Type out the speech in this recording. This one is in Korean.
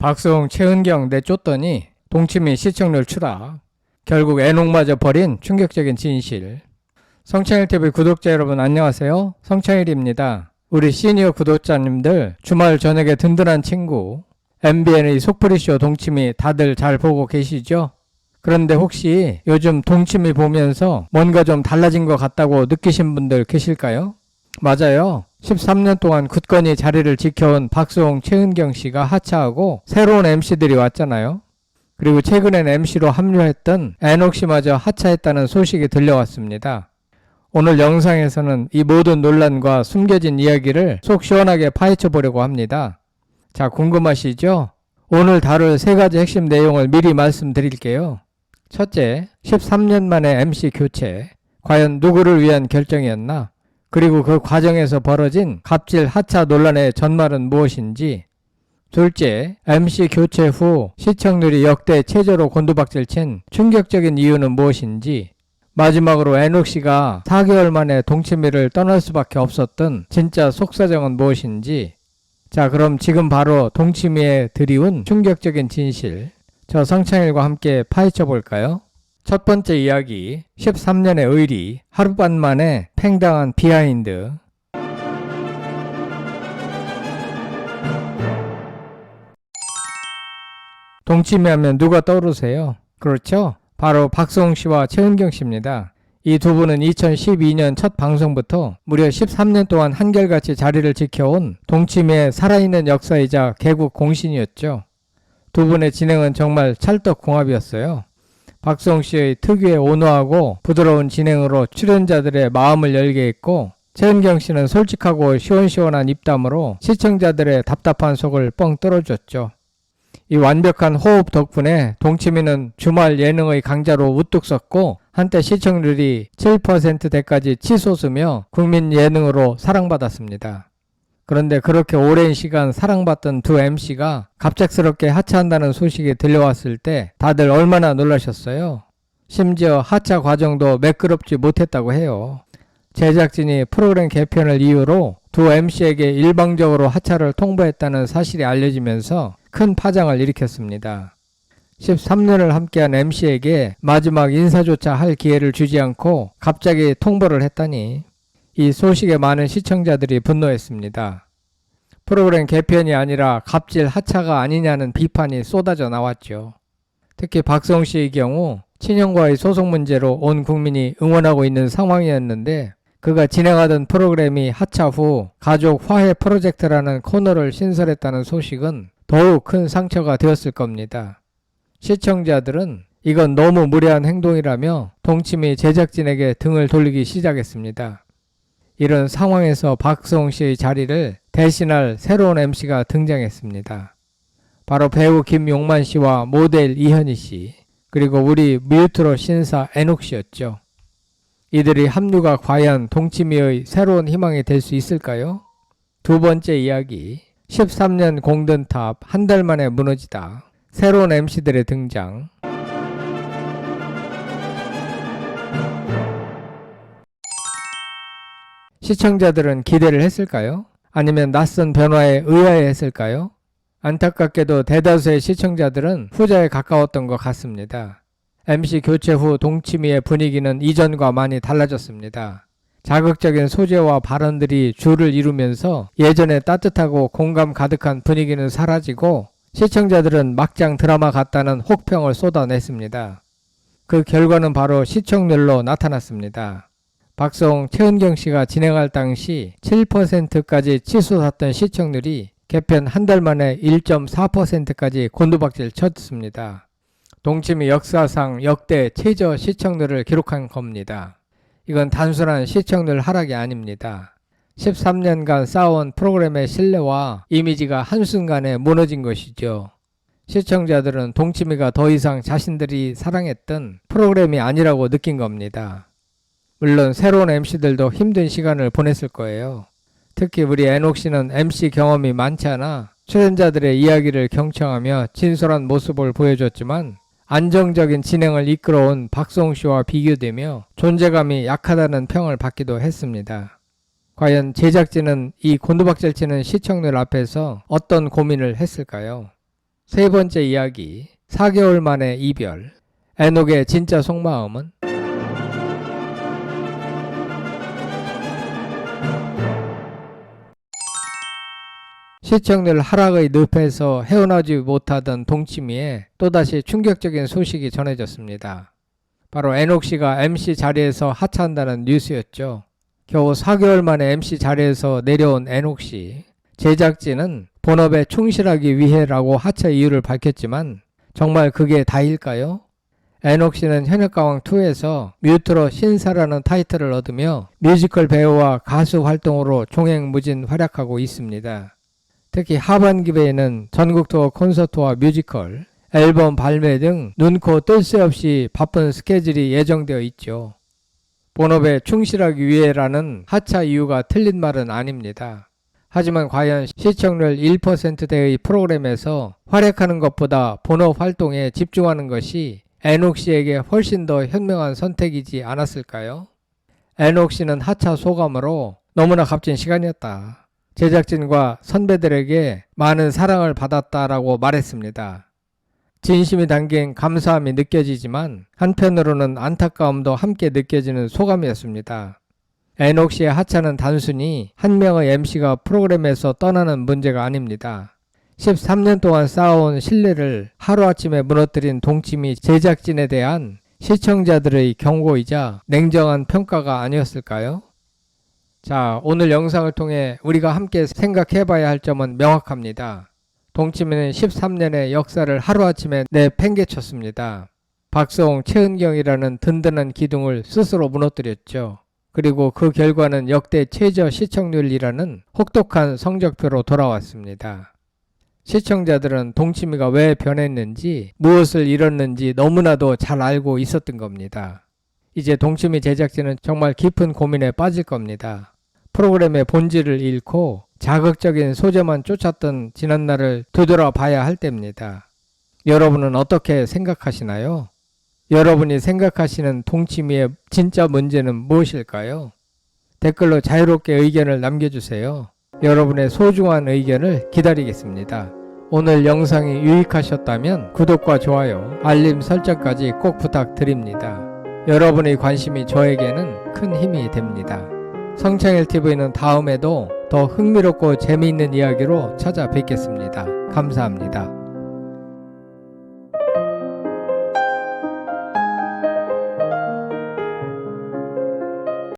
박수홍, 최은경 내쫓더니 동치미 시청률 추락. 결국 애녹마저 버린 충격적인 진실. 성창일TV 구독자 여러분 안녕하세요. 성창일입니다. 우리 시니어 구독자님들 주말 저녁에 든든한 친구 MBN의 속풀이쇼 동치미 다들 잘 보고 계시죠? 그런데 혹시 요즘 동치미 보면서 뭔가 좀 달라진 것 같다고 느끼신 분들 계실까요? 맞아요. 13년 동안 굳건히 자리를 지켜온 박수홍, 최은경 씨가 하차하고 새로운 MC들이 왔잖아요. 그리고 최근엔 MC로 합류했던 애녹 씨마저 하차했다는 소식이 들려왔습니다. 오늘 영상에서는 이 모든 논란과 숨겨진 이야기를 속 시원하게 파헤쳐 보려고 합니다. 자, 궁금하시죠? 오늘 다룰 세 가지 핵심 내용을 미리 말씀드릴게요. 첫째, 13년 만에 MC 교체. 과연 누구를 위한 결정이었나? 그리고 그 과정에서 벌어진 갑질 하차 논란의 전말은 무엇인지. 둘째, MC 교체 후 시청률이 역대 최저로 곤두박질 친 충격적인 이유는 무엇인지. 마지막으로 애녹 씨가 4개월 만에 동치미를 떠날 수밖에 없었던 진짜 속사정은 무엇인지. 자, 그럼 지금 바로 동치미에 드리운 충격적인 진실. 저 성창일과 함께 파헤쳐 볼까요? 첫 번째 이야기, 13년의 의리, 하룻밤 만에 팽당한 비하인드. 동치미 하면 누가 떠오르세요? 그렇죠? 바로 박수홍 씨와 최은경 씨입니다. 이 두 분은 2012년 첫 방송부터 무려 13년 동안 한결같이 자리를 지켜온 동치미의 살아있는 역사이자 개국 공신이었죠. 두 분의 진행은 정말 찰떡궁합이었어요. 박수홍 씨의 특유의 온화하고 부드러운 진행으로 출연자들의 마음을 열게 했고 최은경 씨는 솔직하고 시원시원한 입담으로 시청자들의 답답한 속을 뻥 뚫어줬죠. 이 완벽한 호흡 덕분에 동치미는 주말 예능의 강자로 우뚝 섰고 한때 시청률이 7%대까지 치솟으며 국민 예능으로 사랑받았습니다. 그런데 그렇게 오랜 시간 사랑받던 두 MC가 갑작스럽게 하차한다는 소식이 들려왔을 때 다들 얼마나 놀라셨어요. 심지어 하차 과정도 매끄럽지 못했다고 해요. 제작진이 프로그램 개편을 이유로 두 MC에게 일방적으로 하차를 통보했다는 사실이 알려지면서 큰 파장을 일으켰습니다. 13년을 함께한 MC에게 마지막 인사조차 할 기회를 주지 않고 갑자기 통보를 했다니 이 소식에 많은 시청자들이 분노했습니다. 프로그램 개편이 아니라 갑질 하차가 아니냐는 비판이 쏟아져 나왔죠. 특히 박성 씨의 경우 친형과의 소송 문제로 온 국민이 응원하고 있는 상황이었는데 그가 진행하던 프로그램이 하차 후 가족 화해 프로젝트라는 코너를 신설했다는 소식은 더욱 큰 상처가 되었을 겁니다. 시청자들은 이건 너무 무례한 행동이라며 동치미 제작진에게 등을 돌리기 시작했습니다. 이런 상황에서 박수홍 씨의 자리를 대신할 새로운 MC가 등장했습니다. 바로 배우 김용만 씨와 모델 이현희 씨, 그리고 우리 뮤트로 신사 애녹 씨였죠. 이들이 합류가 과연 동치미의 새로운 희망이 될 수 있을까요? 두 번째 이야기, 13년 공든탑 한 달 만에 무너지다. 새로운 MC들의 등장. 시청자들은 기대를 했을까요? 아니면 낯선 변화에 의아해 했을까요? 안타깝게도 대다수의 시청자들은 후자에 가까웠던 것 같습니다. MC 교체 후 동치미의 분위기는 이전과 많이 달라졌습니다. 자극적인 소재와 발언들이 줄을 이루면서 예전에 따뜻하고 공감 가득한 분위기는 사라지고 시청자들은 막장 드라마 같다는 혹평을 쏟아냈습니다. 그 결과는 바로 시청률로 나타났습니다. 박성, 최은경 씨가 진행할 당시 7%까지 치솟았던 시청률이 개편 한 달 만에 1.4%까지 곤두박질 쳤습니다. 동치미 역사상 역대 최저 시청률을 기록한 겁니다. 이건 단순한 시청률 하락이 아닙니다. 13년간 쌓아온 프로그램의 신뢰와 이미지가 한순간에 무너진 것이죠. 시청자들은 동치미가 더 이상 자신들이 사랑했던 프로그램이 아니라고 느낀 겁니다. 물론 새로운 MC들도 힘든 시간을 보냈을 거예요. 특히 우리 애녹 씨는 MC 경험이 많지 않아 출연자들의 이야기를 경청하며 진솔한 모습을 보여줬지만 안정적인 진행을 이끌어온 박성우 씨와 비교되며 존재감이 약하다는 평을 받기도 했습니다. 과연 제작진은 이 곤두박질치는 시청률 앞에서 어떤 고민을 했을까요? 세 번째 이야기 4개월 만에 이별 에녹의 진짜 속마음은 시청률 하락의 늪에서 헤어나지 못하던 동치미에 또다시 충격적인 소식이 전해졌습니다. 바로 에녹 씨가 MC 자리에서 하차한다는 뉴스였죠. 겨우 4개월 만에 MC 자리에서 내려온 에녹 씨. 제작진은 본업에 충실하기 위해라고 하차 이유를 밝혔지만 정말 그게 다일까요? 에녹 씨는 현역가왕2에서 뮤트로 신사라는 타이틀을 얻으며 뮤지컬 배우와 가수 활동으로 종횡무진 활약하고 있습니다. 특히 하반기에는 전국 투어 콘서트와 뮤지컬, 앨범 발매 등 눈코 뜰 새 없이 바쁜 스케줄이 예정되어 있죠. 본업에 충실하기 위해라는 하차 이유가 틀린 말은 아닙니다. 하지만 과연 시청률 1%대의 프로그램에서 활약하는 것보다 본업 활동에 집중하는 것이 에녹 씨에게 훨씬 더 현명한 선택이지 않았을까요? 에녹 씨는 하차 소감으로 너무나 값진 시간이었다. 제작진과 선배들에게 많은 사랑을 받았다라고 말했습니다. 진심이 담긴 감사함이 느껴지지만 한편으로는 안타까움도 함께 느껴지는 소감이었습니다. 에녹 씨의 하차는 단순히 한 명의 MC가 프로그램에서 떠나는 문제가 아닙니다. 13년 동안 쌓아온 신뢰를 하루아침에 무너뜨린 동치미 제작진에 대한 시청자들의 경고이자 냉정한 평가가 아니었을까요? 자, 오늘 영상을 통해 우리가 함께 생각해 봐야 할 점은 명확합니다. 동치미는 13년의 역사를 하루아침에 내팽개쳤습니다. 박수홍, 최은경이라는 든든한 기둥을 스스로 무너뜨렸죠. 그리고 그 결과는 역대 최저 시청률이라는 혹독한 성적표로 돌아왔습니다. 시청자들은 동치미가 왜 변했는지 무엇을 잃었는지 너무나도 잘 알고 있었던 겁니다. 이제 동치미 제작진은 정말 깊은 고민에 빠질 겁니다. 프로그램의 본질을 잃고 자극적인 소재만 쫓았던 지난날을 되돌아봐야 할 때입니다. 여러분은 어떻게 생각하시나요? 여러분이 생각하시는 동치미의 진짜 문제는 무엇일까요? 댓글로 자유롭게 의견을 남겨주세요. 여러분의 소중한 의견을 기다리겠습니다. 오늘 영상이 유익하셨다면 구독과 좋아요, 알림 설정까지 꼭 부탁드립니다. 여러분의 관심이 저에게는 큰 힘이 됩니다. 성창일TV는 다음에도 더 흥미롭고 재미있는 이야기로 찾아뵙겠습니다. 감사합니다.